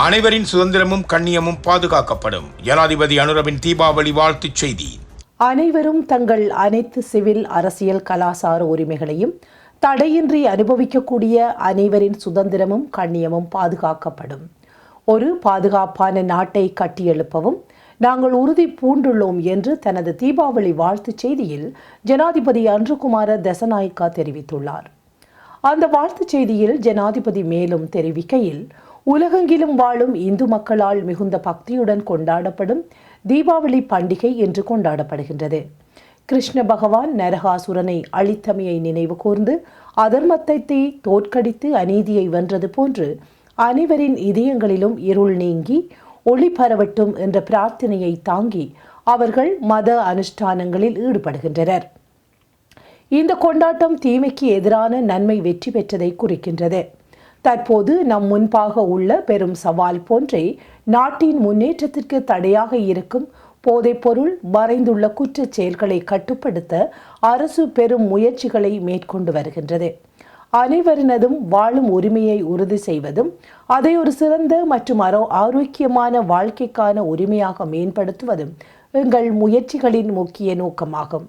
அனைவரின் சுதந்திரமும் கண்ணியமும் பாதுகாக்கப்படும். ஜனாதிபதி அனுரவின் தீபாவளி வாழ்த்துச் செய்தி. அனைவரும் தங்கள் அனைத்து சிவில் அரசியல் கலாசார உரிமைகளையும் தடையின்றி அனுபவிக்கக்கூடிய அனைவரின் சுதந்திரமும் கண்ணியமும் பாதுகாக்கப்படும். ஒரு பாதுகாப்பான நாட்டை கட்டியெழுப்பவும் நாங்கள் உறுதி பூண்டுள்ளோம் என்று தனது தீபாவளி வாழ்த்துச் செய்தியில் ஜனாதிபதி அன்றுகுமார தசநாயக்கா தெரிவித்துள்ளார். அந்த வாழ்த்துச் செய்தியில் ஜனாதிபதி மேலும் தெரிவிக்கையில் உலகெங்கிலும் வாழும் இந்து மக்களால் மிகுந்த பக்தியுடன் கொண்டாடப்படும் தீபாவளி பண்டிகை என்று கொண்டாடப்படுகின்றது. கிருஷ்ண பகவான் நரகாசுரனை அழித்தமையை நினைவு கூர்ந்து அதர்மத்தை தோற்கடித்து அநீதியை வென்றது போன்று அனைவரின் இதயங்களிலும் இருள் நீங்கி ஒளி பரவட்டும் என்ற பிரார்த்தனையை தாங்கி அவர்கள் மத அனுஷ்டானங்களில் ஈடுபடுகின்றனர். இந்த கொண்டாட்டம் தீமைக்கு எதிரான நன்மை வெற்றி பெற்றதை குறிக்கின்றது. தற்போது நம் முன்பாக உள்ள பெரும் சவால் போன்றே நாட்டின் முன்னேற்றத்திற்கு தடையாக இருக்கும் போதைப்பொருள் மறைந்துள்ள குற்றச் செயல்களை கட்டுப்படுத்த அரசு பெரும் முயற்சிகளை மேற்கொண்டு வருகின்றது. அனைவரினதும் வாழும் உரிமையை உறுதி செய்வதும் அதை ஒரு சிறந்த மற்றும் அரோ ஆரோக்கியமான வாழ்க்கைக்கான உரிமையாக மேம்படுத்துவதும் எங்கள் முயற்சிகளின் முக்கிய நோக்கமாகும்.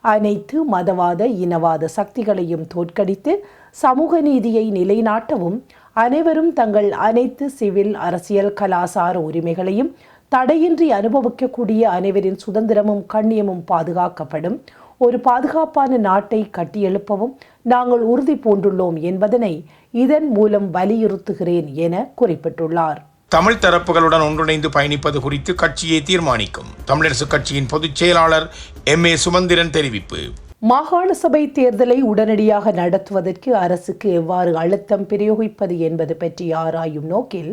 அனைத்து மதவாத இனவாத சக்திகளையும் தோற்கடித்து சமூக நீதியை நிலைநாட்டவும் அனைவரும் தங்கள் அனைத்து சிவில் அரசியல் கலாசார உரிமைகளையும் தடையின்றி அனுபவிக்கக்கூடிய அனைவரின் சுதந்திரமும் கண்ணியமும் பாதுகாக்கப்படும். ஒரு பாதுகாப்பான நாட்டை கட்டியெழுப்பவும் நாங்கள் உறுதி பூண்டுள்ளோம் என்பதனை இதன் மூலம் வலியுறுத்துகிறேன் என குறிப்பிட்டுள்ளார். தமிழ் தரப்புகளுடன் ஒன்றிணைந்து பயணிப்பது குறித்து கட்சியை தீர்மானிக்கும். தமிழரசுக் கட்சியின் பொதுச் செயலாளர் எம். ஏ. சுமந்திரன் தெரிவிப்பு. மாகாண சபை தேர்தலை உடனடியாக நடத்துவதற்கு அரசுக்கு எவ்வாறு அழுத்தம் பிரயோகிப்பது என்பது பற்றி ஆராயும் நோக்கில்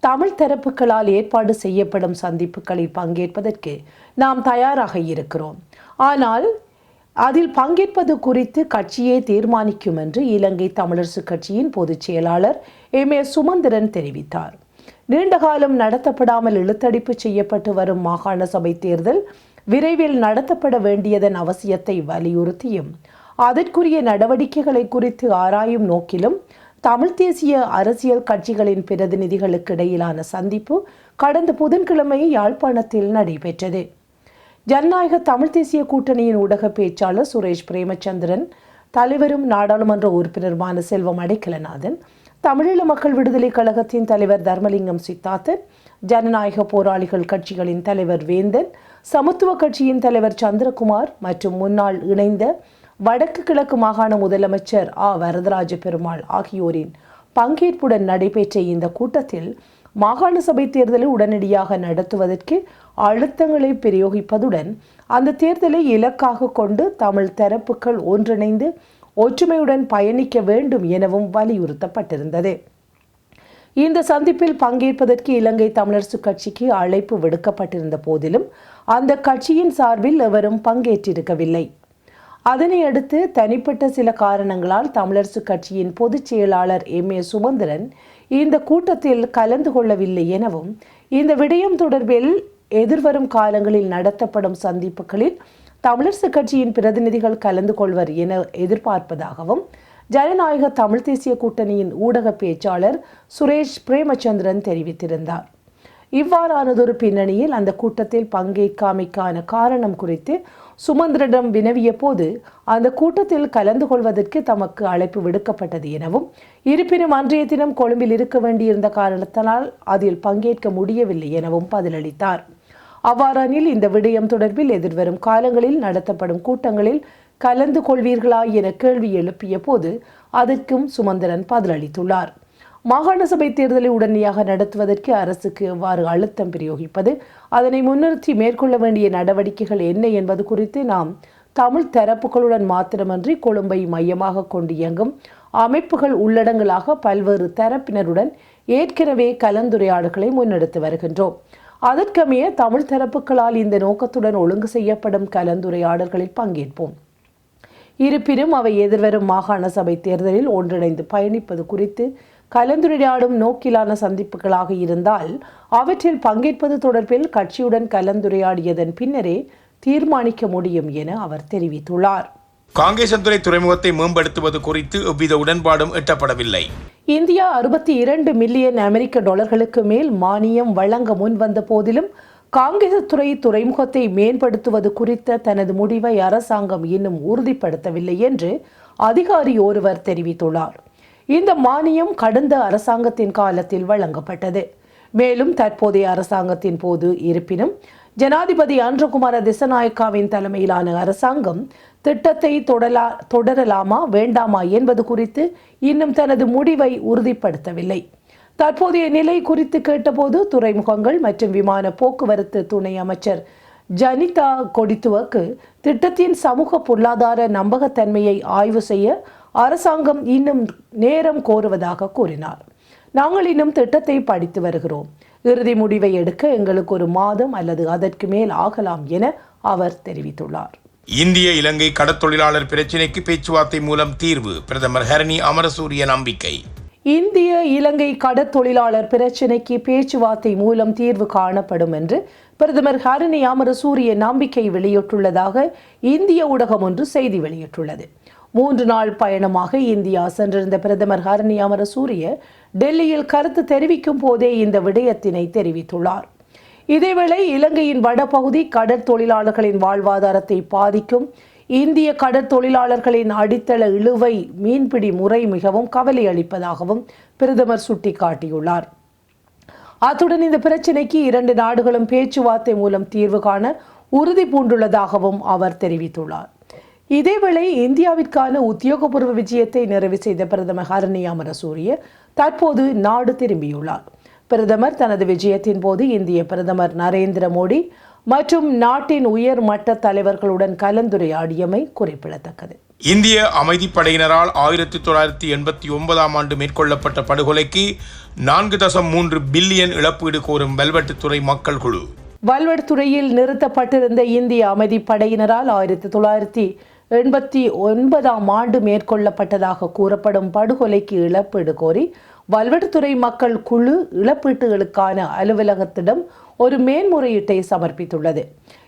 தமிழ் தரப்புகளால் ஏற்பாடு செய்யப்படும் சந்திப்புகளில் பங்கேற்பதற்கு நாம் தயாராக இருக்கிறோம். ஆனால் அதில் பங்கேற்பது குறித்து கட்சியே தீர்மானிக்கும் என்று இலங்கை தமிழரசு கட்சியின் பொதுச் செயலாளர் எம். ஏ. சுமந்திரன் தெரிவித்தார். நீண்டகாலம் நடத்தப்படாமல் இழுத்தடிப்பு செய்யப்பட்டு வரும் மாகாண சபை தேர்தல் விரைவில் நடத்தப்பட வேண்டியதன் அவசியத்தை வலியுறுத்தியும் அதற்குரிய நடவடிக்கைகளை குறித்து ஆராயும் நோக்கிலும் தமிழ் தேசிய அரசியல் கட்சிகளின் பிரதிநிதிகளுக்கு இடையிலான சந்திப்பு கடந்த புதன்கிழமை யாழ்ப்பாணத்தில் நடைபெற்றது. ஜனநாயக தமிழ் தேசிய கூட்டணியின் ஊடக பேச்சாளர் சுரேஷ் பிரேமச்சந்திரன் தலைவரும் நாடாளுமன்ற உறுப்பினருமான செல்வம் அடைக்கலநாதன் தமிழீழ மக்கள் விடுதலை கழகத்தின் தலைவர் தர்மலிங்கம் சித்தார்த்தன் ஜனநாயக போராளிகள் கட்சிகளின் தலைவர் வேந்தன் சமத்துவ கட்சியின் தலைவர் சந்திரகுமார் மற்றும் முன்னாள் இணைந்த வடக்கு கிழக்கு மாகாண முதலமைச்சர் ஆ. வரதராஜ பெருமாள் ஆகியோரின் பங்கேற்புடன் நடைபெற்ற இந்த கூட்டத்தில் மாகாண சபை தேர்தலை உடனடியாக நடத்துவதற்கு அழுத்தங்களை பிரயோகிப்பதுடன் அந்த தேர்தலை இலக்காக கொண்டு தமிழ் தரப்புகள் ஒன்றிணைந்து ஒற்றுமையுடன் பயணிக்க வேண்டும் எனவும் வலியுறுத்தப்பட்டிருந்தது. இந்த சந்திப்பில் பங்கேற்பதற்கு இலங்கை தமிழரசு கட்சிக்கு அழைப்பு விடுக்கப்பட்டிருந்த போதிலும் அந்த கட்சியின் சார்பில் எவரும் பங்கேற்றிருக்கவில்லை. அதனை அடுத்து தனிப்பட்ட சில காரணங்களால் தமிழரசு கட்சியின் பொதுச் செயலாளர் எம். ஏ. சுமந்திரன் இந்த கூட்டத்தில் கலந்து கொள்ளவில்லை எனவும் இந்த விடயம் தொடர்பில் எதிர்வரும் காலங்களில் நடத்தப்படும் சந்திப்புகளில் தமிழரசு கட்சியின் பிரதிநிதிகள் கலந்து கொள்வர் என எதிர்பார்ப்பதாகவும் ஜனநாயக தமிழ் தேசிய கூட்டணியின் ஊடக பேச்சாளர் சுரேஷ் பிரேமச்சந்திரன் தெரிவித்திருந்தார். இவ்வாறானதொரு பின்னணியில் அந்த கூட்டத்தில் பங்கேற்காமைக்கான காரணம் குறித்து சுமந்திரிடம் வினவிய போது அந்த கூட்டத்தில் கலந்து கொள்வதற்கு தமக்கு அழைப்பு விடுக்கப்பட்டது எனவும் இருப்பினும் அன்றைய தினம் கொழும்பில் இருக்க வேண்டியிருந்த காரணத்தினால் அதில் பங்கேற்க முடியவில்லை எனவும் பதிலளித்தார். அவ்வாறானில் இந்த விடயம் தொடர்பில் எதிர்வரும் காலங்களில் நடத்தப்படும் கூட்டங்களில் கலந்து கொள்வீர்களா என கேள்வி எழுப்பிய போது அதற்கும் சுமந்திரன் பதிலளித்துள்ளார். மாகாண சபை தேர்தலை உடனடியாக நடத்துவதற்கு அரசுக்கு எவ்வாறு அழுத்தம் பிரயோகிப்பது அதனை முன்னிறுத்தி மேற்கொள்ள வேண்டிய நடவடிக்கைகள் என்ன என்பது குறித்து நாம் தமிழ் தரப்புகளுடன் மாத்திரமன்றி கொழும்பை மையமாக கொண்டு இயங்கும் அமைப்புகள் உள்ளடங்களாக பல்வேறு தரப்பினருடன் ஏற்கனவே கலந்துரையாடல்களை முன்னெடுத்து வருகின்றோம். அதற்கமைய தமிழ் தரப்புகளால் இந்த நோக்கத்துடன் ஒழுங்கு செய்யப்படும் கலந்துரையாடல்களில் பங்கேற்போம். இருப்பினும் அவை எதிர்வரும் மாகாண சபை தேர்தலில் ஒன்றிணைந்து பயணிப்பது குறித்து கலந்துரையாடும் நோக்கிலான சந்திப்புகளாக இருந்தால் அவற்றில் பங்கேற்பது தொடர்பில் கட்சியுடன் கலந்துரையாடியதன் பின்னரே தீர்மானிக்க முடியும் என அவர் தெரிவித்துள்ளார். காங்கேசன்துறை துறைமுகத்தை மேம்படுத்துவது குறித்து எவ்வித உடன்பாடும் எட்டப்படவில்லை. இந்தியா அறுபத்தி இரண்டு மில்லியன் அமெரிக்க டாலர்களுக்கு மேல் மானியம் வழங்க முன்வந்த போதிலும் காங்கேசத்துறை துறைமுகத்தை மேம்படுத்துவது குறித்த தனது முடிவை அரசாங்கம் இன்னும் உறுதிப்படுத்தவில்லை என்று அதிகாரி ஒருவர் தெரிவித்துள்ளார். இந்த மானியம் கடந்த அரசாங்கத்தின் காலத்தில் வழங்கப்பட்டது. மேலும் தற்போதைய அரசாங்கத்தின் போது இருப்பினும் ஜனாதிபதி அன்றகுமார திசநாயக்காவின் தலைமையிலான அரசாங்கம் திட்டத்தை தொடலா தொடரலாமா வேண்டாமா என்பது குறித்து இன்னும் தனது முடிவை உறுதிப்படுத்தவில்லை. தற்போதைய நிலை குறித்து கேட்டபோது துறைமுகங்கள் மற்றும் விமான போக்குவரத்து துணை அமைச்சர் ஜனிதா கொடித்துவக்கு திட்டத்தின் சமூக பொருளாதார நம்பகத்தன்மையை ஆய்வு செய்ய அரசாங்கம் இன்னும் நேரம் கோருவதாக கூறினார். நாங்கள் இன்னும் திட்டத்தை படித்து வருகிறோம். இறுதி முடிவை எடுக்க எங்களுக்கு ஒரு மாதம் அல்லது அதற்கு மேல் ஆகலாம் என அவர் தெரிவித்துள்ளார். இந்திய இலங்கை கடற்தொழிலாளர் பிரச்சினைக்கு பேச்சுவார்த்தை மூலம் தீர்வு பிரதமர் ஹரணி அமரசூரிய நம்பிக்கை. இந்திய இலங்கை கடற்தொழிலாளர் பிரச்சினைக்கு பேச்சுவார்த்தை மூலம் தீர்வு காணப்படும் என்று பிரதமர் ஹரணி அமரசூரிய நம்பிக்கை வெளியிட்டுள்ளதாக இந்திய ஊடகம் ஒன்று செய்தி வெளியிட்டுள்ளது. மூன்று நாள் பயணமாக இந்தியா சென்றிருந்த பிரதமர் ஹரணி அமரசூரிய டெல்லியில் கருத்து தெரிவிக்கும் போதே இந்த விடயத்தினை தெரிவித்துள்ளார். இதேவேளை இலங்கையின் வடபகுதி கடற்தொழிலாளர்களின் வாழ்வாதாரத்தை பாதிக்கும் இந்திய கடற்தொழிலாளர்களின் அடித்தள இழுவை மீன்பிடி முறை மிகவும் கவலை அளிப்பதாகவும் பிரதமர் சுட்டிக்காட்டியுள்ளார். அத்துடன் இந்த பிரச்சினைக்கு இரண்டு நாடுகளும் பேச்சுவார்த்தை மூலம் தீர்வு காண உறுதி பூண்டுள்ளதாகவும் அவர் தெரிவித்துள்ளார். இதேவேளை இந்தியாவிற்கான உத்தியோகபூர்வ விஜயத்தை நிறைவு செய்த பிரதமர் ஹரணி அமரசூரிய தற்போது நாடு திரும்பியுள்ளார். பிரதமர் தனது விஜயத்தின் போது இந்திய பிரதமர் நரேந்திர மோடி மற்றும் நாட்டின் உயர் மட்ட தலைவர்களுடன் கலந்துரையாடியமை குறிப்பிடத்தக்கது. இந்திய அமைதிப்படையினரால் ஆயிரத்தி தொள்ளாயிரத்தி எண்பத்தி ஒன்பதாம் ஆண்டு மேற்கொள்ளப்பட்ட படுகொலைக்கு நான்கு தசம் மூன்று பில்லியன் இழப்பீடு கோரும் வெல்வெட்டுத்துறை மக்கள் குழு. வல்வெட் துறையில் நிறுத்தப்பட்டிருந்த இந்திய அமைதிப்படையினரால் ஆயிரத்தி தொள்ளாயிரத்தி எண்பத்தி ஒன்பதாம் ஆண்டு மேற்கொள்ளப்பட்டதாக கூறப்படும் படுகொலைக்கு இழப்பீடு கோரி வல்வெட்டுத்துறை மக்கள் குழு இழப்பீட்டுகளுக்கான அலுவலகத்திடம் ஒரு மேன்முறையீட்டை சமர்ப்பித்துள்ளது.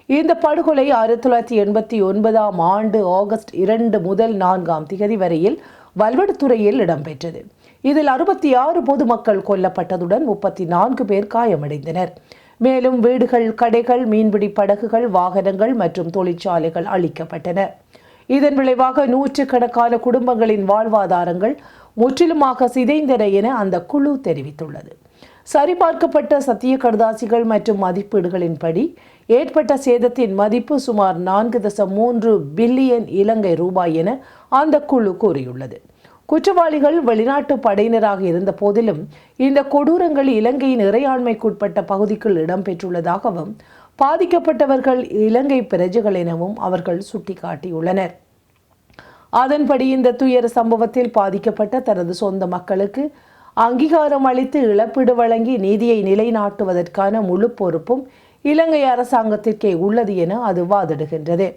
இந்த படுகொலை ஆயிரத்தி தொள்ளாயிரத்தி எண்பத்தி ஒன்பதாம் ஆண்டு ஆகஸ்ட் இரண்டு முதல் நான்காம் திகதி வரையில் வல்வெடுத்துறையில் இடம்பெற்றது. இதில் அறுபத்தி ஆறு பொதுமக்கள் கொல்லப்பட்டதுடன் முப்பத்தி நான்கு பேர் காயமடைந்தனர். மேலும் வீடுகள் கடைகள் மீன்பிடி படகுகள் வாகனங்கள் மற்றும் தொழிற்சாலைகள் அழிக்கப்பட்டன. இதன் விளைவாக நூற்றுக்கணக்கான குடும்பங்களின் வாழ்வாதாரங்கள் முற்றிலுமாக சிதைந்தன என அந்த குழு தெரிவித்துள்ளது. சரிபார்க்கப்பட்ட சத்திய கடுதாசிகள் மற்றும் மதிப்பீடுகளின்படி ஏற்பட்ட சேதத்தின் மதிப்பு சுமார் நான்கு தசம் மூன்று பில்லியன் இலங்கை ரூபாய் என அந்த குழு கூறியுள்ளது. குற்றவாளிகள் வெளிநாட்டு படையினராக இருந்த போதிலும் இந்த கொடூரங்கள் இலங்கையின் இறையாண்மைக்குட்பட்ட பகுதிக்குள் இடம்பெற்றுள்ளதாகவும் பாதிக்கப்பட்டவர்கள் இலங்கை பிரஜைகள் எனவும் அவர்கள் சுட்டிக்காட்டியுள்ளனர். அதன்படி இந்த துயர சம்பவத்தில் பாதிக்கப்பட்ட தனது சொந்த மக்களுக்கு அங்கீகாரம் அளித்து இழப்பீடு வழங்கி நீதியை நிலைநாட்டுவதற்கான முழு பொறுப்பும் இலங்கை அரசாங்கத்திற்கே உள்ளது என அது வாதிடுகின்றது.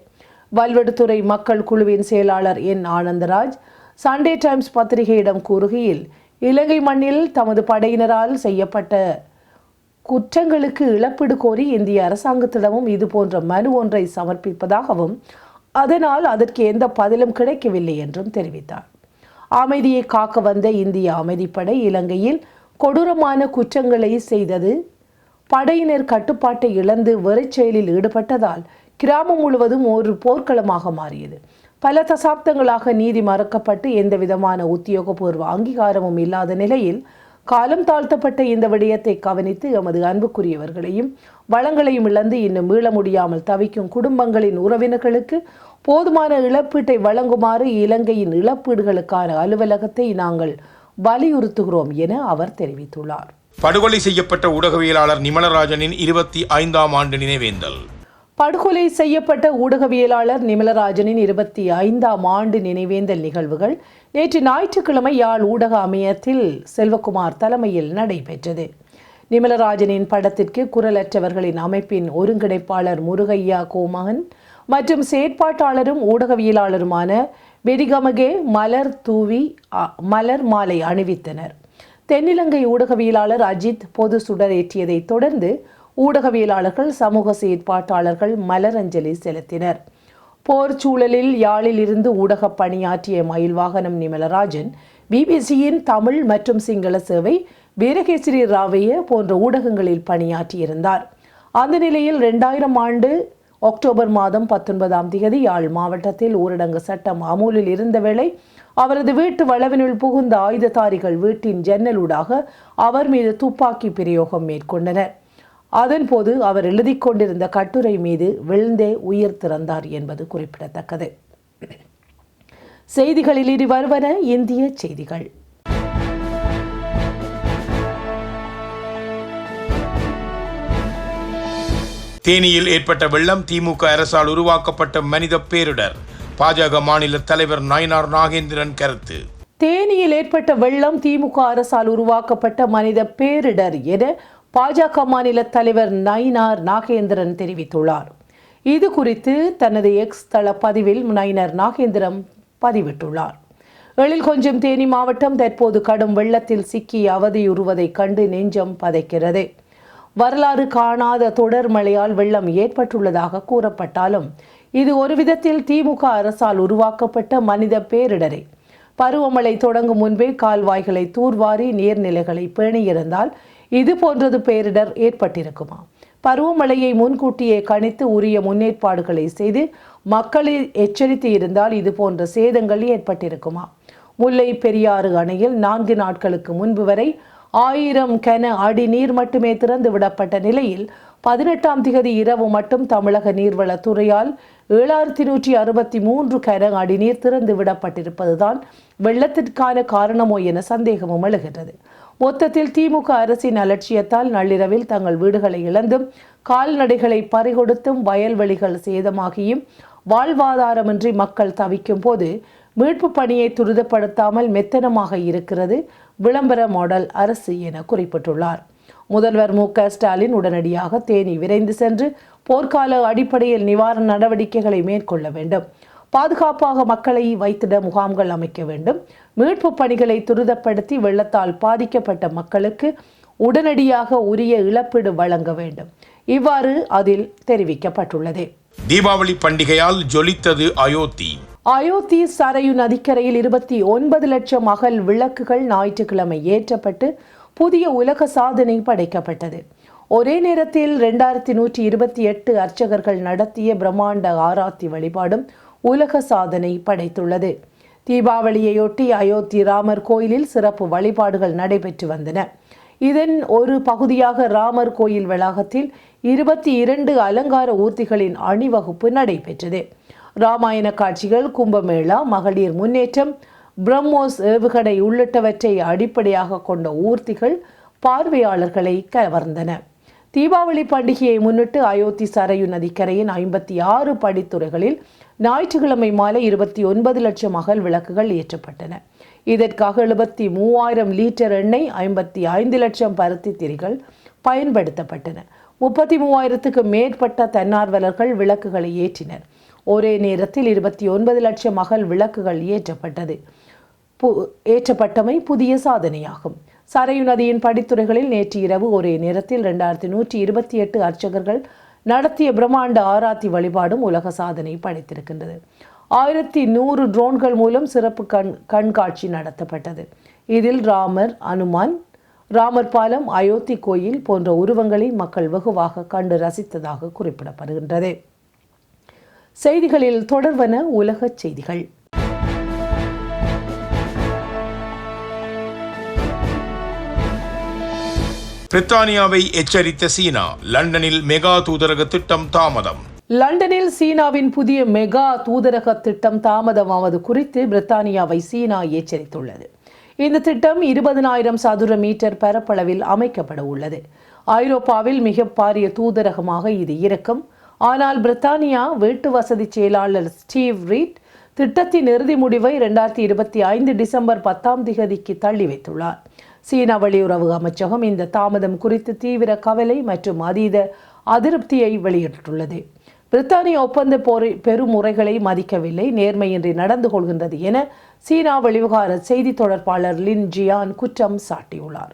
வல்வெடுத்துறை மக்கள் குழுவின் செயலாளர் என் ஆனந்தராஜ் சண்டே டைம்ஸ் பத்திரிகையிடம் கூறுகையில் இலங்கை மண்ணில் தமது படையினரால் செய்யப்பட்ட குற்றங்களுக்கு இழப்பீடு கோரி இந்திய அரசாங்கத்திடமும் இது போன்ற மனு ஒன்றை சமர்ப்பிப்பதாகவும் அதனால் அதற்கு எந்த பதிலும் கிடைக்கவில்லை என்றும் தெரிவித்தார். அமைதியை காக்க வந்த இந்திய அமைதிப்படை இலங்கையில் கொடூரமான குற்றங்களை செய்தது படையினர் கட்டுப்பாட்டை இழந்து வெறிச்செயலில் ஈடுபட்டதால் கிராமம் முழுவதும் ஒரு போர்க்களமாக மாறியது. பல தசாப்தங்களாக நீதி மறக்கப்பட்டு எந்தவிதமான உத்தியோகபூர்வ அங்கீகாரமும் இல்லாத நிலையில் காலம் தாழ்த்தப்பட்ட இந்த விடயத்தை கவனித்து எமது அன்புக்குரியவர்களையும் வளங்களையும் இழந்து இன்னும் மீள முடியாமல் தவிக்கும் குடும்பங்களின் உறவினர்களுக்கு போதுமான இழப்பீட்டை வழங்குமாறு இலங்கையின் இழப்பீடுகளுக்கான அலுவலகத்தை நாங்கள் வலியுறுத்துகிறோம் என அவர் தெரிவித்துள்ளார். படுகொலை செய்யப்பட்ட ஊடகவியலாளர் நிமலராஜனின் இருபத்தி ஐந்தாம் ஆண்டு நினைவேந்தல். படுகொலை செய்யப்பட்ட ஊடகவியலாளர் நிமலராஜனின் இருபத்தி ஐந்தாம் ஆண்டு நினைவேந்தல் நிகழ்வுகள் நேற்று ஞாயிற்றுக்கிழமை யாழ் ஊடக அமையத்தில் செல்வகுமார் தலைமையில் நடைபெற்றது. நிமலராஜனின் படத்திற்கு குரலற்றவர்களின் அமைப்பின் ஒருங்கிணைப்பாளர் முருகையா கோமகன் மற்றும் செயற்பாட்டாளரும் ஊடகவியலாளருமான வெடிகமகே மலர் தூவி மலர் மாலை அணிவித்தனர். தென்னிலங்கை ஊடகவியலாளர் அஜித் பொது சுடர் தொடர்ந்து ஊடகவியலாளர்கள் சமூக செயற்பாட்டாளர்கள் மலரஞ்சலி செலுத்தினர். போர் சூழலில் யாழில் இருந்து ஊடக பணியாற்றிய மயில்வாகனம் நிமலராஜன் பிபிசியின் தமிழ் மற்றும் சிங்கள சேவை வீரகேசரி ராவைய போன்ற ஊடகங்களில் பணியாற்றியிருந்தார். அந்த நிலையில் ரெண்டாயிரம் ஆண்டு அக்டோபர் மாதம் பத்தொன்பதாம் தேதி யாழ் மாவட்டத்தில் ஊரடங்கு சட்டம் அமூலில் இருந்த வேளை அவரது வீட்டு வளவினுள் புகுந்த ஆயுததாரிகள் வீட்டின் ஜன்னலூடாக அவர் மீது துப்பாக்கி பிரயோகம் மேற்கொண்டனர். அதன்போது அவர் எழுதி கொண்டிருந்த கட்டுரை மீது விழுந்தே உயிர் திறந்தார் என்பது குறிப்பிடத்தக்கது. செய்திகளில் இனி வருவன இந்திய செய்திகள். தேனியில் ஏற்பட்ட வெள்ளம் திமுக அரசால் உருவாக்கப்பட்ட மனித பேரிடர். பாஜக மாநில தலைவர் நயினார் நாகேந்திரன் கருத்து. தேனியில் ஏற்பட்ட வெள்ளம் திமுக அரசால் உருவாக்கப்பட்ட மனித பேரிடர் என பாஜக மாநில தலைவர் நயினார் நாகேந்திரன் தெரிவித்துள்ளார். இது குறித்து தனது எக்ஸ் தள பதிவில் நயினர் நாகேந்திரன் பதிவிட்டுள்ளார். எழில் கொஞ்சம் தேனி மாவட்டம் தற்போது கடும் வெள்ளத்தில் சிக்கி அவதியுறுவதைக் கண்டு நெஞ்சம் பதைக்கிறது. வரலாறு காணாத தொடர் மழையால் வெள்ளம் ஏற்பட்டுள்ளதாக கூறப்பட்டாலும் இது ஒரு விதத்தில் திமுக அரசால் உருவாக்கப்பட்ட மனித பேரிடரே. பருவமழை தொடங்கும் முன்பே கால்வாய்களை தூர்வாரி நீர்நிலைகளை பேணியிருந்தால் இது போன்றது பேரிடர் ஏற்பட்டிருக்குமா? பருவமழையை முன்கூட்டியே கணித்து உரிய முன்னேற்பாடுகளை செய்து மக்களை எச்சரித்து இருந்தால் இது போன்ற சேதங்கள் ஏற்பட்டிருக்குமா? முல்லை பெரியாறு அணையில் நான்கு நாட்களுக்கு முன்பு வரை ஆயிரம் கன அடி நீர் மட்டுமே திறந்து விடப்பட்ட நிலையில் பதினெட்டாம் திகதி இரவு மட்டும் தமிழக நீர்வளத்துறையால் ஏழாயிரத்தி நூற்றி அறுபத்தி மூன்று கன அடி நீர் திறந்து விடப்பட்டிருப்பதுதான் வெள்ளத்திற்கான காரணமோ என சந்தேகமும் எழுகின்றது. மொத்தத்தில் திமுக அரசின் அலட்சியத்தால் நள்ளிரவில் தங்கள் வீடுகளை இழந்தும் கால்நடைகளை பறிகொடுத்தும் வயல்வெளிகள் சேதமாகியும் வாழ்வாதாரமின்றி மக்கள் தவிக்கும் போது மீட்பு பணியை துரிதப்படுத்தாமல் மெத்தனமாக இருக்கிறது விளம்பர மாடல் அரசு என குறிப்பிட்டுள்ளார். முதல்வர் மு க ஸ்டாலின் உடனடியாக தேனி விரைந்து சென்று போர்க்கால அடிப்படையில் நிவாரண நடவடிக்கைகளை மேற்கொள்ள வேண்டும். பாதுகாப்பாக மக்களை வைத்திட முகாம்கள் அமைக்க வேண்டும். மீட்பு பணிகளை துரிதப்படுத்தி வெள்ளத்தால் பாதிக்கப்பட்ட மக்களுக்கு உடனடியாக உரிய இழப்பீடு வழங்க வேண்டும். இவ்வாறு அதில் தெரிவிக்கப்பட்டுள்ளது. தீபாவளி பண்டிகையால் ஜொலித்தது அயோத்தி. அயோத்தி சரையு நதிக்கரையில் இருபத்தி ஒன்பது லட்சம் அகல் விளக்குகள் ஞாயிற்றுக்கிழமை ஏற்றப்பட்டு புதிய உலக சாதனை படைக்கப்பட்டது. ஒரே நேரத்தில் ரெண்டாயிரத்தி நூற்றி இருபத்தி எட்டு அர்ச்சகர்கள் நடத்திய பிரம்மாண்ட ஆராத்தி வழிபாடும் உலக சாதனை படைத்துள்ளது. தீபாவளியையொட்டி அயோத்தி ராமர் கோயிலில் சிறப்பு வழிபாடுகள் நடைபெற்று வந்தன. இதன் ஒரு பகுதியாக ராமர் கோயில் வளாகத்தில் இருபத்தி இரண்டு அலங்கார ஊர்த்திகளின் அணிவகுப்பு நடைபெற்றது. ராமாயண காட்சிகள் கும்பமேளா மகளிர் முன்னேற்றம் பிரம்மோஸ் ஏவுகணை உள்ளிட்டவற்றை அடிப்படையாக கொண்ட ஊர்த்திகள் பார்வையாளர்களை கவர்ந்தன. தீபாவளி பண்டிகையை முன்னிட்டு அயோத்தி சரையு நதிக்கரையின் ஐம்பத்தி ஆறு படித்துறைகளில் ஞாயிற்றுக்கிழமை மாலை இருபத்தி ஒன்பது லட்சம் அகல் விளக்குகள் ஏற்றப்பட்டன. இதற்காக எழுபத்தி மூவாயிரம் லிட்டர் எண்ணெய் ஐம்பத்தி ஐந்து லட்சம் பருத்தி திரிகள் பயன்படுத்தப்பட்டன. முப்பத்தி மூவாயிரத்துக்கு மேற்பட்ட தன்னார்வலர்கள் விளக்குகளை ஏற்றினர். ஒரே நேரத்தில் இருபத்தி ஒன்பது லட்சம் அகல் விளக்குகள் ஏற்றப்பட்டது. பு- ஏற்றப்பட்டமை புதிய சாதனையாகும். சரையு நதியின் படித்துறைகளில் நேற்று இரவு ஒரே நேரத்தில் ரெண்டாயிரத்தி நூற்றி இருபத்தி எட்டு அர்ச்சகர்கள் நடத்திய பிரம்மாண்ட ஆராத்தி வழிபாடும் உலக சாதனை படைத்திருக்கின்றது ஆயிரத்தி நூறு ட்ரோன்கள் மூலம் சிறப்பு கண் கண்காட்சி நடத்தப்பட்டது. இதில் ராமர் அனுமான் ராமர் பாலம் அயோத்தி கோயில் போன்ற உருவங்களை மக்கள் வெகுவாக கண்டு ரசித்ததாக குறிப்பிடப்படுகின்றது. செய்திகளில் தொடர்வன உலகச் செய்திகள். பிரித்தானியாவை எச்சரித்த சீனா லண்டனில் மெகா தூதரக திட்டம் தாமதம். லண்டனில் சீனாவின் புதிய மெகா தூதரக திட்டம் தாமதமாவது குறித்து பிரித்தானியாவை சீனா எச்சரித்துள்ளது. இந்த திட்டம் இருபதனாயிரம் சதுர மீட்டர் பரப்பளவில் அமைக்கப்பட உள்ளது. ஐரோப்பாவில் மிக பாரிய தூதரகமாக இது இருக்கும். ஆனால் பிரித்தானியா வீட்டு வசதி செயலாளர் ஸ்டீவ் ரீட் திட்டத்தின் இறுதி முடிவை இரண்டாயிரத்தி இருபத்தி ஐந்து டிசம்பர் பத்தாம் திகதிக்கு தள்ளி வைத்துள்ளார். சீனா வெளியுறவு அமைச்சகம் இந்த தாமதம் குறித்து தீவிர கவலை மற்றும் அதீத அதிருப்தியை வெளியிட்டுள்ளது. பிரித்தானிய ஒப்பந்த போரை பெருமுறைகளை மதிக்கவில்லை நேர்மையின்றி நடந்து கொள்கின்றது என சீனா வெளிவிகார செய்தி தொடர்பாளர் லின் ஜியான் குற்றம் சாட்டியுள்ளார்.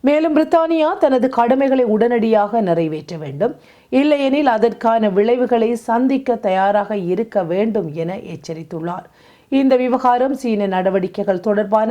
மேலும் பிரித்தானியா தனது கடமைகளை உடனடியாக நிறைவேற்ற வேண்டும். இல்லையெனில் அதற்கான விளைவுகளை சந்திக்க தயாராக இருக்க வேண்டும் என எச்சரித்துள்ளார். இந்த விவகாரம் சீன நடவடிக்கைகள் தொடர்பான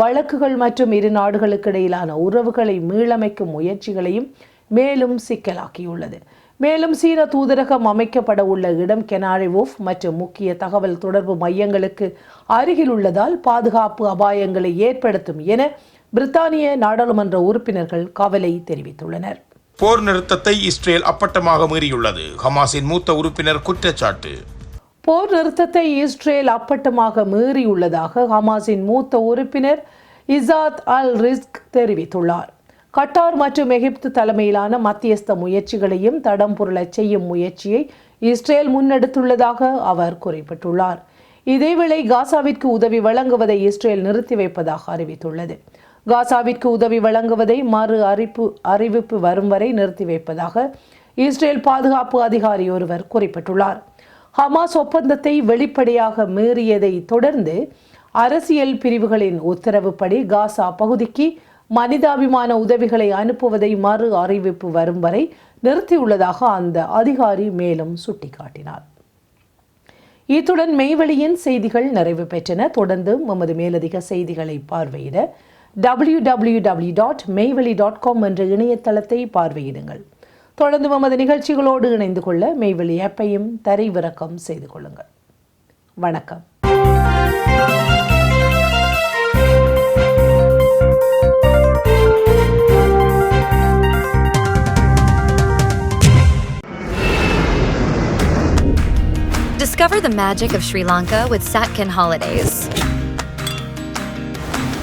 வழக்குகள் மற்றும் இரு நாடுகளுக்கு இடையிலான உறவுகளை மீளமைக்கும் முயற்சிகளையும் மேலும் சிக்கலாக்கியுள்ளது. மேலும் சீன தூதரகம் அமைக்கப்பட உள்ள இடம் கெனாரிவோஃப் மற்றும் முக்கிய தகவல் தொடர்பு மையங்களுக்கு அருகில் உள்ளதால் பாதுகாப்பு அபாயங்களை ஏற்படுத்தும் என பிரித்தானிய நாடாளுமன்ற உறுப்பினர்கள் கவலை தெரிவித்துள்ளனர். போர் நிறுத்தத்தை இஸ்ரேல் அப்பட்டமாக மீறியுள்ளது. ஹமாஸின் மூத்த உறுப்பினர் குற்றச்சாட்டு. போர் நிறுத்தத்தை இஸ்ரேல் அப்பட்டமாக மீறியுள்ளதாக ஹமாஸின் மூத்த உறுப்பினர் இசாத் அல் ரிஸ்க் தெரிவித்துள்ளார். கட்டார் மற்றும் எகிப்து தலைமையிலான மத்தியஸ்த முயற்சிகளையும் தடம் பொருளச் செய்யும் முயற்சியை இஸ்ரேல் முன்னெடுத்துள்ளதாக அவர் குறிப்பிட்டுள்ளார். இதேவேளை காசாவிற்கு உதவி வழங்குவதை இஸ்ரேல் நிறுத்தி வைப்பதாக அறிவித்துள்ளது. காசாவிற்கு உதவி வழங்குவதை மறு அறிப்பு அறிவிப்பு வரும் வரை நிறுத்தி வைப்பதாக இஸ்ரேல் பாதுகாப்பு அதிகாரி ஒருவர் குறிப்பிட்டுள்ளார். ஹமாஸ் ஒப்பந்தத்தை வெளிப்படையாக மீறியதை தொடர்ந்து அரசியல் பிரிவுகளின் உத்தரவுப்படி காசா பகுதிக்கு மனிதாபிமான உதவிகளை அனுப்புவதை மறு அறிவிப்பு வரும் வரை நிறுத்தியுள்ளதாக அந்த அதிகாரி மேலும் சுட்டிக்காட்டினார். இத்துடன் மெய்வெளியின் செய்திகள் நிறைவு பெற்றன. தொடர்ந்து எமது மேலதிக செய்திகளை பார்வையிட W W W dot Meiveli dot com என்ற இணையதளத்தை பார்வையிடுங்கள். தொடர்ந்து நமது நிகழ்ச்சிகளோடு இணைந்து கொள்ள மெய்வெளி ஆப்பையும் தரைவிறக்கம் செய்து கொள்ளுங்கள் வணக்கம் Discover the magic of Sri Lanka with Satkin Holidays.